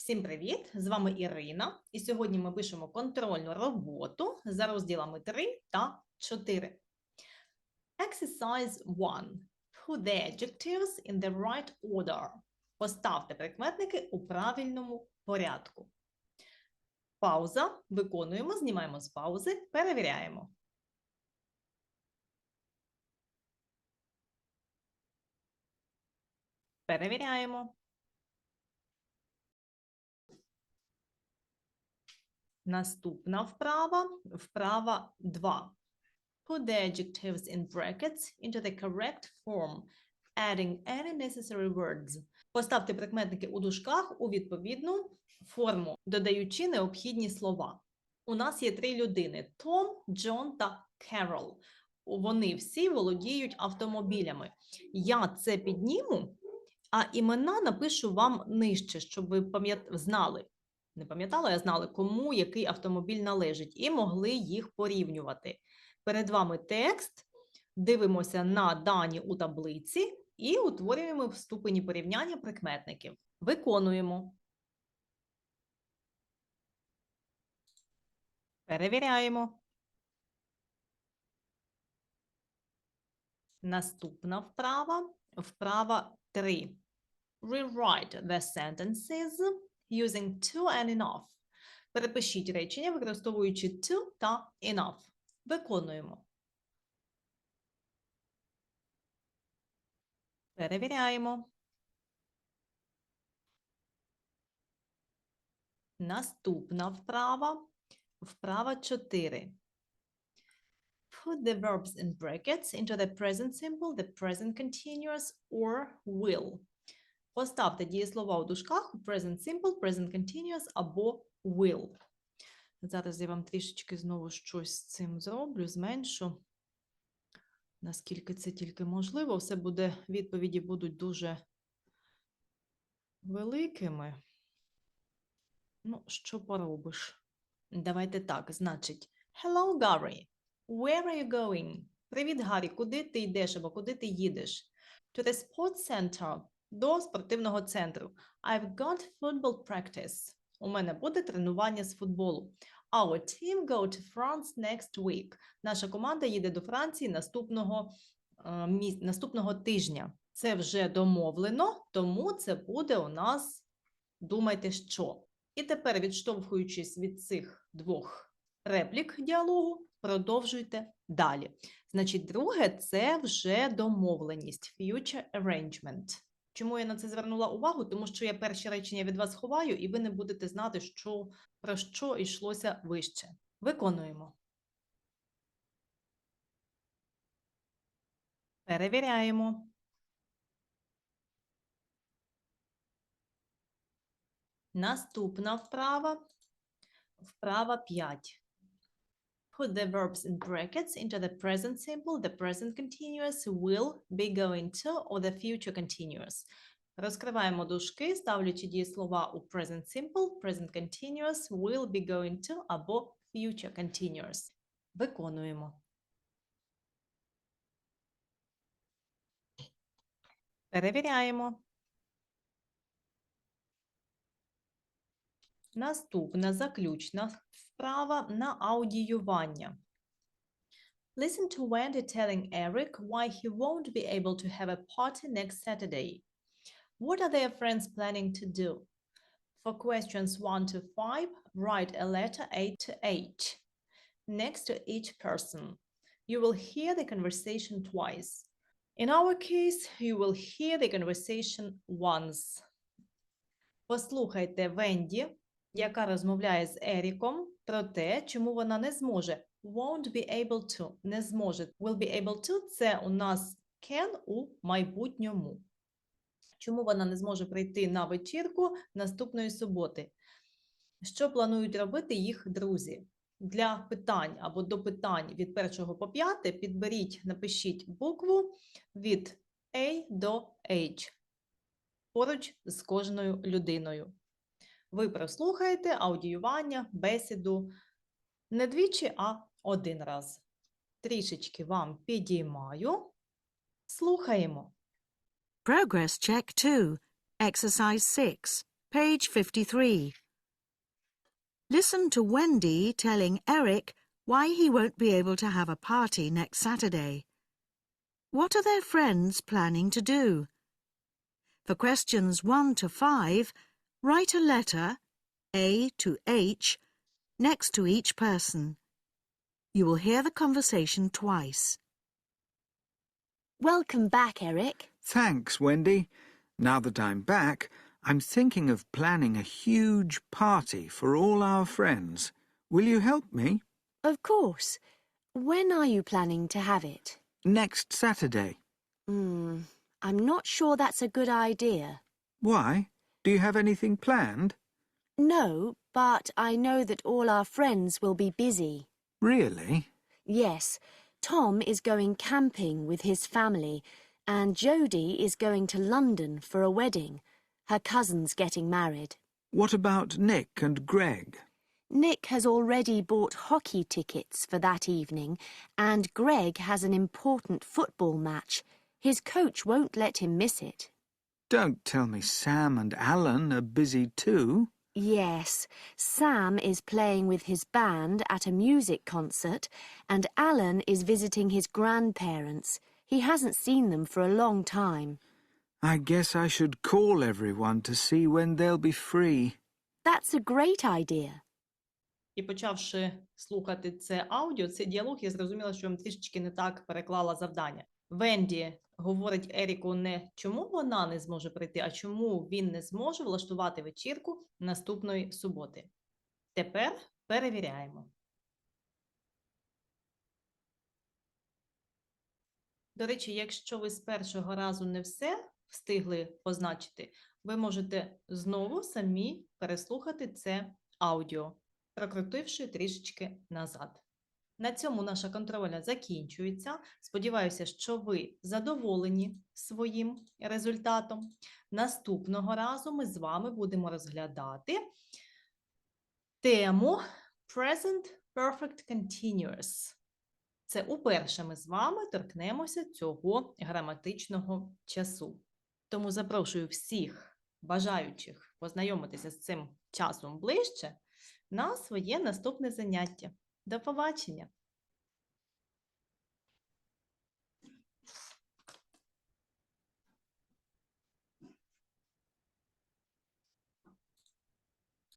Всім привіт! З вами Ірина, і сьогодні ми пишемо контрольну роботу за розділами 3 та 4. Exercise 1. Put the adjectives in the right order. Поставте прикметники у правильному порядку. Пауза. Виконуємо, знімаємо з паузи, перевіряємо. Перевіряємо. Наступна вправа, вправа 2. Put the adjectives in brackets into the correct form, adding any necessary words. Поставте прикметники у дужках у відповідну форму, додаючи необхідні слова. У нас є три людини: Том, Джон та Керол. Вони всі володіють автомобілями. Я це підніму, а імена напишу вам нижче, щоб ви знали не пам'ятали, а знали, кому який автомобіль належить, і могли їх порівнювати. Перед вами текст, дивимося на дані у таблиці і утворюємо в ступені порівняння прикметників. Виконуємо. Перевіряємо. Наступна вправа. Вправа 3. Rewrite the sentences using to and enough. Перепишіть речення, використовуючи to та enough. Виконуємо. Перевіряємо. Наступна вправа. Вправа 4. Put the verbs in brackets into the present simple, the present continuous or will. Поставте дієслова у дужках present simple, present continuous або will. Зараз я вам трішечки знову щось з цим зроблю, зменшу. Наскільки це тільки можливо, все буде, відповіді будуть дуже великими. Ну, що поробиш? Давайте так, значить, Hello, Gary. Where are you going? Привіт, Гаррі, куди ти йдеш або куди ти їдеш? To the sports center до спортивного центру. I've got football practice. У мене буде тренування з футболу. Our team go to France next week. Наша команда їде до Франції наступного, е, наступного тижня. Це вже домовлено, тому це буде у нас, думайте, що. І тепер, відштовхуючись від цих двох реплік діалогу, продовжуйте далі. Значить, друге це вже домовленість, future arrangement. Чому я на це звернула увагу? Тому що я перші речення від вас ховаю, і ви не будете знати, що, про що йшлося вище. Виконуємо. Перевіряємо. Наступна вправа. Вправа 5. Put the verbs in brackets into the present simple, the present continuous, will, be going to, or the future continuous. Розкриваємо дужки, ставлячи дієслова у present simple, present continuous, will, be going to або future continuous. Виконуємо. Перевіряємо. Наступна заключна вправа на аудіювання. Listen to Wendy telling Eric why he won't be able to have a party next Saturday. What are their friends planning to do? For questions 1 to 5, write a letter A to H next to each person. You will hear the conversation twice. In our case, you will hear the conversation once. Послухайте Венді, яка розмовляє з Еріком про те, чому вона не зможе. Won't be able to. Не зможе. Will be able to – це у нас can у майбутньому. Чому вона не зможе прийти на вечірку наступної суботи? Що планують робити їх друзі? Для питань або до питань від першого по п'яте підберіть, напишіть букву від A до H поруч з кожною людиною. Ви прослухаєте аудіювання, бесіду не двічі, а один раз. Трішечки вам підіймаю. Слухаємо. Progress check 2. Exercise 6. Page 53. Listen to Wendy telling Eric why he won't be able to have a party next Saturday. What are their friends planning to do? For questions 1 to 5, write a letter, A to H, next to each person. You will hear the conversation twice. Welcome back, Eric. Thanks, Wendy. Now that I'm back, I'm thinking of planning a huge party for all our friends. Will you help me? Of course. When are you planning to have it? Next Saturday. Hmm, I'm not sure that's a good idea. Why? Do you have anything planned? No, but I know that all our friends will be busy. Really? Yes, Tom is going camping with his family, and Jodie is going to London for a wedding. Her cousin's getting married. What about Nick and Greg? Nick has already bought hockey tickets for that evening, and Greg has an important football match. His coach won't let him miss it. Don't tell me Sam and Alan are busy too. Yes, Sam is playing with his band at a music concert, and Alan is visiting his grandparents. He hasn't seen them for a long time. I guess I should call everyone to see when they'll be free. That's a great idea. І почавши слухати це аудіо, цей діалог, я зрозуміла, що я трішечки не так переклала завдання. Венді говорить Еріку не чому вона не зможе прийти, а чому він не зможе влаштувати вечірку наступної суботи. Тепер перевіряємо. До речі, якщо ви з першого разу не все встигли позначити, ви можете знову самі переслухати це аудіо, прокрутивши трішечки назад. На цьому наша контрольна закінчується. Сподіваюся, що ви задоволені своїм результатом. Наступного разу ми з вами будемо розглядати тему Present Perfect Continuous. Це уперше ми з вами торкнемося цього граматичного часу. Тому запрошую всіх бажаючих познайомитися з цим часом ближче на своє наступне заняття. До побачення!